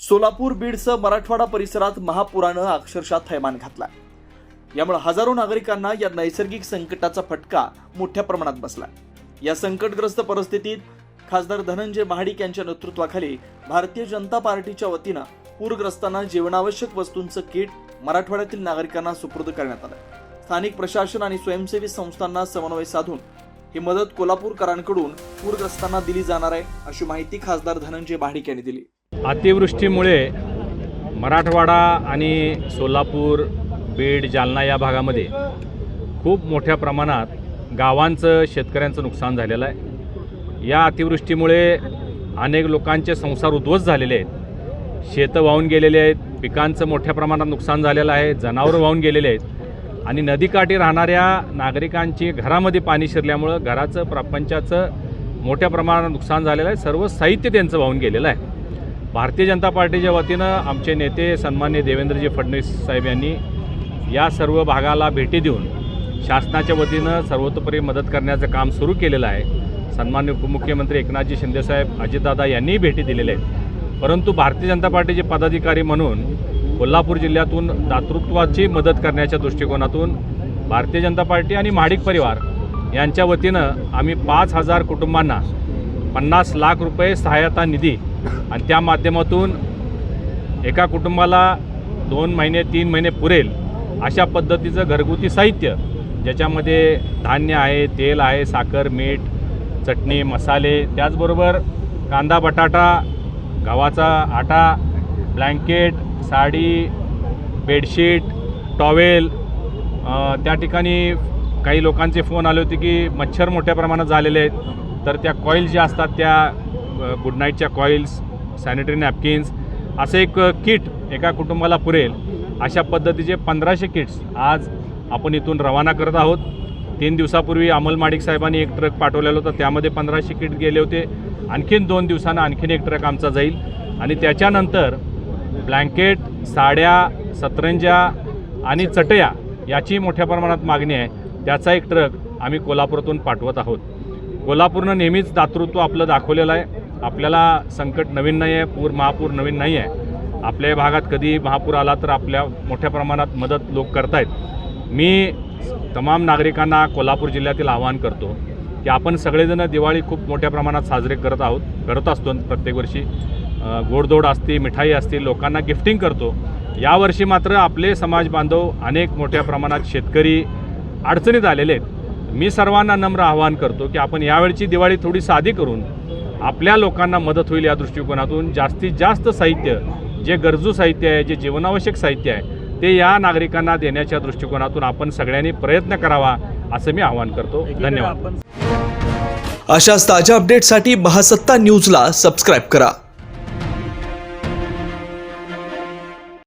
सोलापूर बीडसह मराठवाडा परिसरात महापुरानं अक्षरशः थैमान घातला यामुळे हजारो नागरिकांना या नैसर्गिक संकटाचा फटका मोठ्या प्रमाणात बसला या संकटग्रस्त परिस्थितीत खासदार धनंजय महाडिक यांच्या नेतृत्वाखाली भारतीय जनता पार्टीच्या वतीनं पूरग्रस्तांना जीवनावश्यक वस्तूंचं किट मराठवाड्यातील नागरिकांना सुपूर्द करण्यात आलं. स्थानिक प्रशासन आणि स्वयंसेवी संस्थांना समन्वय साधून ही मदत कोल्हापूरकरांकडून पूरग्रस्तांना दिली जाणार आहे अशी माहिती खासदार धनंजय महाडिक यांनी दिली. अतिवृष्टीमुळे मराठवाडा आणि सोलापूर बीड जालना या भागामध्ये खूप मोठ्या प्रमाणात गावांचं शेतकऱ्यांचं नुकसान झालेलं आहे. या अतिवृष्टीमुळे अनेक लोकांचे संसार उद्ध्वस्त झालेले आहेत. शेतं वाहून गेलेले आहेत पिकांचं मोठ्या प्रमाणात नुकसान झालेलं आहे जनावरं वाहून गेलेले आहेत. आणि नदीकाठी राहणाऱ्या नागरिकांची घरामध्ये पाणी शिरल्यामुळं घराचं प्रपंचाचं मोठ्या प्रमाणात नुकसान झालेलं आहे. सर्व साहित्य त्यांचं वाहून गेलेलं आहे. भारतीय जनता पार्टीच्या वतीनं आमचे नेते सन्मान्य देवेंद्रजी फडणवीस साहेब यांनी या सर्व भागाला भेटी देऊन शासनाच्या वतीनं सर्वतोपरी मदत करण्याचं काम सुरू केलेलं आहे. सन्मान्य उपमुख्यमंत्री एकनाथजी शिंदेसाहेब अजितदादा यांनीही भेटी दिलेल्या आहेत. परंतु भारतीय जनता पार्टीचे पदाधिकारी म्हणून कोल्हापूर जिल्ह्यातून दातृत्वाची मदत करण्याच्या दृष्टिकोनातून भारतीय जनता पार्टी आणि महाडिक परिवार यांच्या वतीनं आम्ही पाच हजार कुटुंबांना पन्नास लाख रुपये सहायता निधी आणि त्या माध्यमातून एका कुटुंबाला दोन महिने तीन महिने पुरेल अशा पद्धतीचं घरगुती साहित्य ज्याच्यामध्ये धान्य आहे तेल आहे साखर मीठ चटणी मसाले त्याचबरोबर कांदा बटाटा गव्हाचा आटा ब्लँकेट साडी बेडशीट टॉवेल त्या ठिकाणी काही लोकांचे फोन आले होते की मच्छर मोठ्या प्रमाणात झालेले आहेत. तर त्या कॉईल ज्या असतात त्या गुड नाईटच्या कॉईल्स सॅनिटरी नॅपकिन्स असं एक किट एका कुटुंबाला पुरेल. अशा पद्धतीचे पंधराशे किट्स आज आपण इथून रवाना करत आहोत. तीन दिवसापूर्वी अमल माडिक साहेबांनी एक ट्रक पाठवलेला होता. त्यामध्ये पंधराशे किट गेले होते. आणखीन दोन दिवसानं आणखीन एक ट्रक आमचा जाईल. आणि त्याच्यानंतर ब्लँकेट साड्या सतरंजा आणि चटया याची मोठ्या प्रमाणात मागणी आहे. त्याचा एक ट्रक आम्ही कोल्हापूरातून पाठवत आहोत. कोल्हापूरनं नेहमीच दातृत्व आपलं दाखवलेलं आहे. आपल्याला संकट नवीन नाही आहे पूर महापूर नवीन नाही आहे आपल्या या भागात कधी महापूर आला तर आपल्या मोठ्या प्रमाणात मदत लोक करतायत. मी तमाम नागरिकांना कोल्हापूर जिल्ह्यातील आवाहन करतो की आपण सगळेजण दिवाळी खूप मोठ्या प्रमाणात साजरे करत आहोत करत असतो प्रत्येक वर्षी. गोडदोड गोडधोड असते मिठाई असते लोकांना गिफ्टिंग करतो. यावर्षी मात्र आपले समाज बांधव अनेक मोठ्या प्रमाणात शेतकरी अडचणीत आलेले आहेत. मी सर्वांना नम्र आवाहन करतो की आपण यावेळची दिवाळी थोडी साधी करून आपल्या लोकांना मदत होईल या दृष्टिकोनातून. जास्तीत जास्त साहित्य जे गरजू साहित्य आहे जे जीवनावश्यक साहित्य आहे ते या नागरिकांना देण्याच्या दृष्टिकोनातून आपण सगळ्यांनी प्रयत्न करावा असं मी आवाहन करतो. धन्यवाद. अशाच ताज्या अपडेटसाठी महासत्ता न्यूजला सबस्क्राईब करा.